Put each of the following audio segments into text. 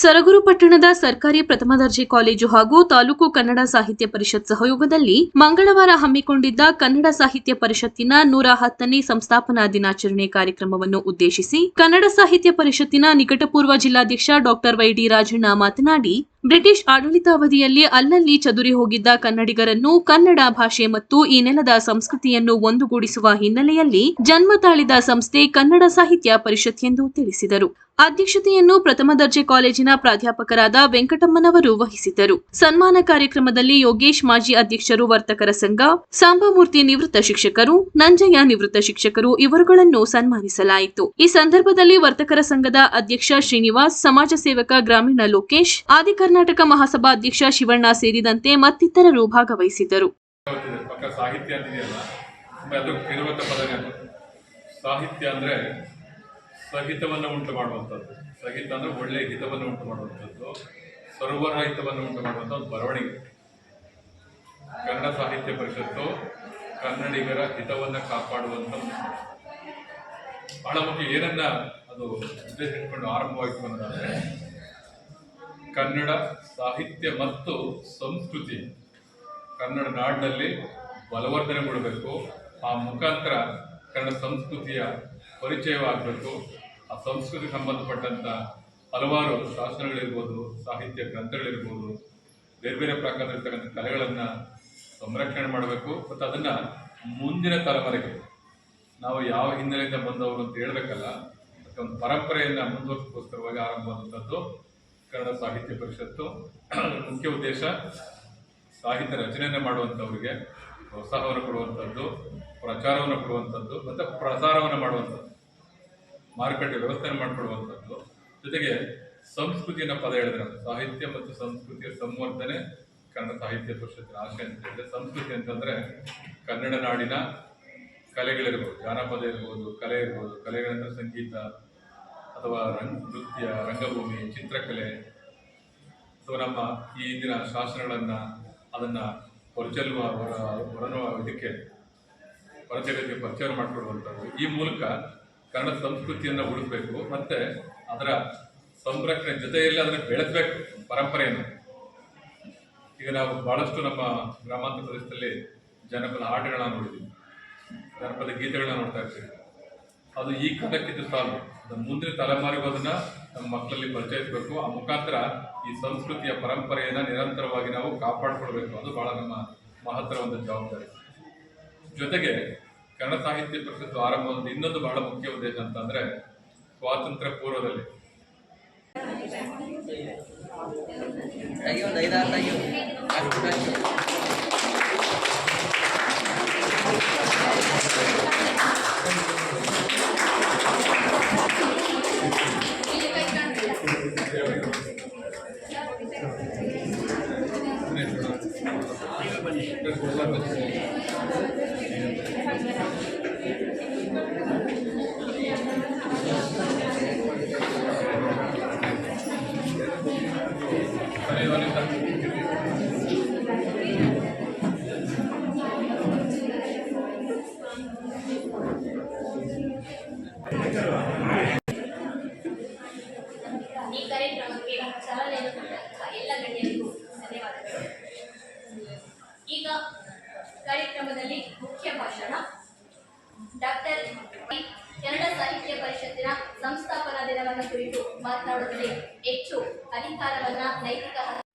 ಸರಗೂರು ಪಟ್ಟಣದ ಸರ್ಕಾರಿ ಪ್ರಥಮ ದರ್ಜೆ ಕಾಲೇಜು ಹಾಗೂ ತಾಲೂಕು ಕನ್ನಡ ಸಾಹಿತ್ಯ ಪರಿಷತ್ ಸಹಯೋಗದಲ್ಲಿ ಮಂಗಳವಾರ ಹಮ್ಮಿಕೊಂಡಿದ್ದ ಕನ್ನಡ ಸಾಹಿತ್ಯ ಪರಿಷತ್ತಿನ ನೂರ ಹತ್ತನೇ ಸಂಸ್ಥಾಪನಾ ದಿನಾಚರಣೆ ಕಾರ್ಯಕ್ರಮವನ್ನು ಉದ್ದೇಶಿಸಿ ಕನ್ನಡ ಸಾಹಿತ್ಯ ಪರಿಷತ್ತಿನ ನಿಕಟಪೂರ್ವ ಜಿಲ್ಲಾಧ್ಯಕ್ಷ ಡಾಕ್ಟರ್ ವೈಡಿ ರಾಜಣ್ಣ ಮಾತನಾಡಿ ಬ್ರಿಟಿಷ್ ಆಡಳಿತಾವಧಿಯಲ್ಲಿ ಅಲ್ಲಲ್ಲಿ ಚದುರಿ ಹೋಗಿದ್ದ ಕನ್ನಡಿಗರನ್ನು ಕನ್ನಡ ಭಾಷೆ ಮತ್ತು ಈ ನೆಲದ ಸಂಸ್ಕೃತಿಯನ್ನು ಒಂದುಗೂಡಿಸುವ ಹಿನ್ನೆಲೆಯಲ್ಲಿ ಜನ್ಮ ತಾಳಿದ ಸಂಸ್ಥೆ ಕನ್ನಡ ಸಾಹಿತ್ಯ ಪರಿಷತ್ ಎಂದು ತಿಳಿಸಿದರು. ಅಧ್ಯಕ್ಷತೆಯನ್ನು ಪ್ರಥಮ ದರ್ಜೆ ಕಾಲೇಜಿನ ಪ್ರಾಧ್ಯಾಪಕರಾದ ವೆಂಕಟಮ್ಮನವರು ವಹಿಸಿದ್ದರು. ಸನ್ಮಾನ ಕಾರ್ಯಕ್ರಮದಲ್ಲಿ ಯೋಗೇಶ್ ಮಾಜಿ ಅಧ್ಯಕ್ಷರು ವರ್ತಕರ ಸಂಘ, ಸಾಂಬಮೂರ್ತಿ ನಿವೃತ್ತ ಶಿಕ್ಷಕರು, ನಂಜಯ್ಯ ನಿವೃತ್ತ ಶಿಕ್ಷಕರು ಇವರುಗಳನ್ನು ಸನ್ಮಾನಿಸಲಾಯಿತು. ಈ ಸಂದರ್ಭದಲ್ಲಿ ವರ್ತಕರ ಸಂಘದ ಅಧ್ಯಕ್ಷ ಶ್ರೀನಿವಾಸ್, ಸಮಾಜ ಸೇವಕ ಗ್ರಾಮೀಣ ಲೋಕೇಶ್ ಆದಿ ಕರ್ನಾಟಕ ಮಹಾಸಭಾ ಅಧ್ಯಕ್ಷ ಶಿವಣ್ಣ ಸೇರಿದಂತೆ ಮತ್ತಿತರರು ಭಾಗವಹಿಸಿದ್ದರು. ಸಾಹಿತ್ಯ ಅಂದರೆ ಸಹಿತವನ್ನು ಉಂಟು ಮಾಡುವಂಥದ್ದು. ಸಹಿತ ಅಂದರೆ ಒಳ್ಳೆಯ ಹಿತವನ್ನು ಉಂಟು ಮಾಡುವಂಥದ್ದು, ಸರ್ವರ ಹಿತವನ್ನು ಉಂಟು ಮಾಡುವಂಥ ಒಂದು ಬರವಣಿಗೆ. ಕನ್ನಡ ಸಾಹಿತ್ಯ ಪರಿಷತ್ತು ಕನ್ನಡಿಗರ ಹಿತವನ್ನು ಕಾಪಾಡುವಂಥ ಬಹಳ ಮುಖ್ಯ ಏನನ್ನ ಅದು ಉದ್ದೇಶ ಇಟ್ಕೊಂಡು ಆರಂಭವಾಯಿತು ಅನ್ನೋದಾದರೆ ಕನ್ನಡ ಸಾಹಿತ್ಯ ಮತ್ತು ಸಂಸ್ಕೃತಿ ಕನ್ನಡ ನಾಡಿನಲ್ಲಿ ಬಲವರ್ಧನೆಗೊಳ್ಳಬೇಕು ಆ ಮುಖಾಂತರ ಕನ್ನಡ ಸಂಸ್ಕೃತಿಯ ಪರಿಚಯವಾಗಬೇಕು. ಆ ಸಂಸ್ಕೃತಿಗೆ ಸಂಬಂಧಪಟ್ಟಂಥ ಹಲವಾರು ಶಾಸನಗಳಿರ್ಬೋದು ಸಾಹಿತ್ಯ ಗ್ರಂಥಗಳಿರ್ಬೋದು, ಬೇರೆ ಬೇರೆ ಪ್ರಕಾರದಲ್ಲಿರ್ತಕ್ಕಂಥ ಕಲೆಗಳನ್ನು ಸಂರಕ್ಷಣೆ ಮಾಡಬೇಕು. ಮತ್ತು ಅದನ್ನು ಮುಂದಿನ ತಲೆಮಾರಿಗೆ ನಾವು ಯಾವ ಹಿನ್ನೆಲೆಯಿಂದ ಬಂದವರು ಅಂತ ಹೇಳ್ಬೇಕಲ್ಲ ಮತ್ತೊಂದು ಪರಂಪರೆಯನ್ನು ಮುಂದುವರಿಸೋಸ್ಕರವಾಗಿ ಆರಂಭವಾದಂಥದ್ದು ಕನ್ನಡ ಸಾಹಿತ್ಯ ಪರಿಷತ್ತು, ಮುಖ್ಯ ಉದ್ದೇಶ ಸಾಹಿತ್ಯ ರಚನೆಯನ್ನು ಮಾಡುವಂಥವ್ರಿಗೆ ಪ್ರೋತ್ಸಾಹವನ್ನು ಕೊಡುವಂಥದ್ದು, ಪ್ರಚಾರವನ್ನು ಕೊಡುವಂಥದ್ದು ಮತ್ತು ಪ್ರಸಾರವನ್ನು ಮಾಡುವಂಥದ್ದು, ಮಾರುಕಟ್ಟೆ ವ್ಯವಸ್ಥೆಯನ್ನು ಮಾಡಿಕೊಡುವಂಥದ್ದು. ಜೊತೆಗೆ ಸಂಸ್ಕೃತಿಯನ್ನು ಪದ ಹೇಳಿದ್ರೆ ಸಾಹಿತ್ಯ ಮತ್ತು ಸಂಸ್ಕೃತಿಯ ಸಂವರ್ಧನೆ ಕನ್ನಡ ಸಾಹಿತ್ಯ ಪರಿಷತ್ತಿನ ಆಶಯ ಅಂತ ಹೇಳಿದ್ರೆ ಸಂಸ್ಕೃತಿ ಅಂತಂದರೆ ಕನ್ನಡ ನಾಡಿನ ಕಲೆಗಳಿರ್ಬೋದು ಜಾನಪದ ಇರ್ಬೋದು, ಕಲೆ ಇರ್ಬೋದು. ಕಲೆಗಳಂದ್ರೆ ಸಂಗೀತ ಅಥವಾ ರಂಗ ನೃತ್ಯ, ರಂಗಭೂಮಿ, ಚಿತ್ರಕಲೆ ಅಥವಾ ನಮ್ಮ ಈ ಹಿಂದಿನ ಶಾಸನಗಳನ್ನು ಅದನ್ನು ಹೊರಚೆಲ್ಲುವ ಹೊರ, ಹೊರನುವ ಇದಕ್ಕೆ ಹೊರಜಗತ್ತಿಗೆ ಪರಿಚಯ ಮಾಡಿಕೊಡುವಂಥದ್ದು. ಈ ಮೂಲಕ ಕನ್ನಡ ಸಂಸ್ಕೃತಿಯನ್ನು ಉಳಿಸ್ಬೇಕು, ಮತ್ತು ಅದರ ಸಂರಕ್ಷಣೆ ಜೊತೆಯಲ್ಲಿ ಅದನ್ನು ಬೆಳೆಸಬೇಕು ಪರಂಪರೆಯನ್ನು. ಈಗ ನಾವು ಭಾಳಷ್ಟು ನಮ್ಮ ಗ್ರಾಮಾಂತರ ಪ್ರದೇಶದಲ್ಲಿ ಜನಪದ ಆಟಗಳನ್ನ ನೋಡಿದ್ದೀವಿ ಜನಪದ ಗೀತೆಗಳನ್ನ ನೋಡ್ತಾ ಇರ್ತೀವಿ. ಅದು ಈ ಕಾಲಕ್ಕಿದ್ದು ಸಾಲು. ಮುಂದಿನ ತಲೆಮಾರಿಗೂ ಅದನ್ನ ನಮ್ಮ ಮಕ್ಕಳಲ್ಲಿ ಪರಿಚಯಿಸಬೇಕು ಆ ಮುಖಾಂತರ ಈ ಸಂಸ್ಕೃತಿಯ ಪರಂಪರೆಯನ್ನು ನಿರಂತರವಾಗಿ ನಾವು ಕಾಪಾಡಿಕೊಳ್ಬೇಕು. ಅದು ಬಹಳ ನಮ್ಮ ಮಹತ್ತರ ಒಂದು ಜವಾಬ್ದಾರಿ. ಜೊತೆಗೆ ಕನ್ನಡ ಸಾಹಿತ್ಯ ಪರಿಷತ್ತು ಆರಂಭವಾದ ಇನ್ನೊಂದು ಬಹಳ ಮುಖ್ಯ ಉದ್ದೇಶ ಅಂತಂದರೆ ಸ್ವಾತಂತ್ರ್ಯ ಪೂರ್ವದಲ್ಲಿ. ಈ ಎಲ್ಲ ಈಗ ಕಾರ್ಯಕ್ರಮದಲ್ಲಿ ಮುಖ್ಯ ಭಾಷಣ ಡಾಕ್ಟರ್ ಕನ್ನಡ ಸಾಹಿತ್ಯ ಪರಿಷತ್ತಿನ ದಿನವನ್ನು ಕುರಿತು ಮಾತನಾಡುತ್ತದೆ ಹೆಚ್ಚು ಅಧಿಕಾರವನ್ನ ನೈತಿಕ ಹಕ್ಕು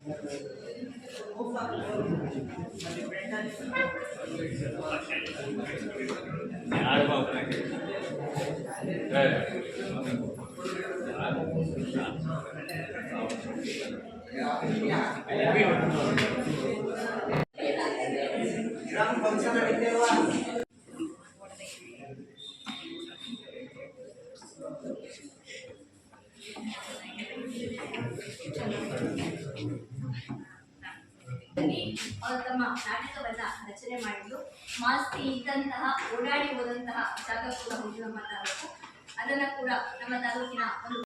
ಅವರು ತಮ್ಮ ನಾಟಕವನ್ನ ರಚನೆ ಮಾಡಿದ್ರು ಮಾಸ್ತಿ ಇದ್ದಂತಹ, ಓಡಾಡಿ ಹೋದಂತಹ ಜಾಗ ಕೂಡ ನಮ್ಮ ತಾಲೂಕು. ಅದನ್ನ ಕೂಡ ನಮ್ಮ ತಾಲೂಕಿನ ಒಂದು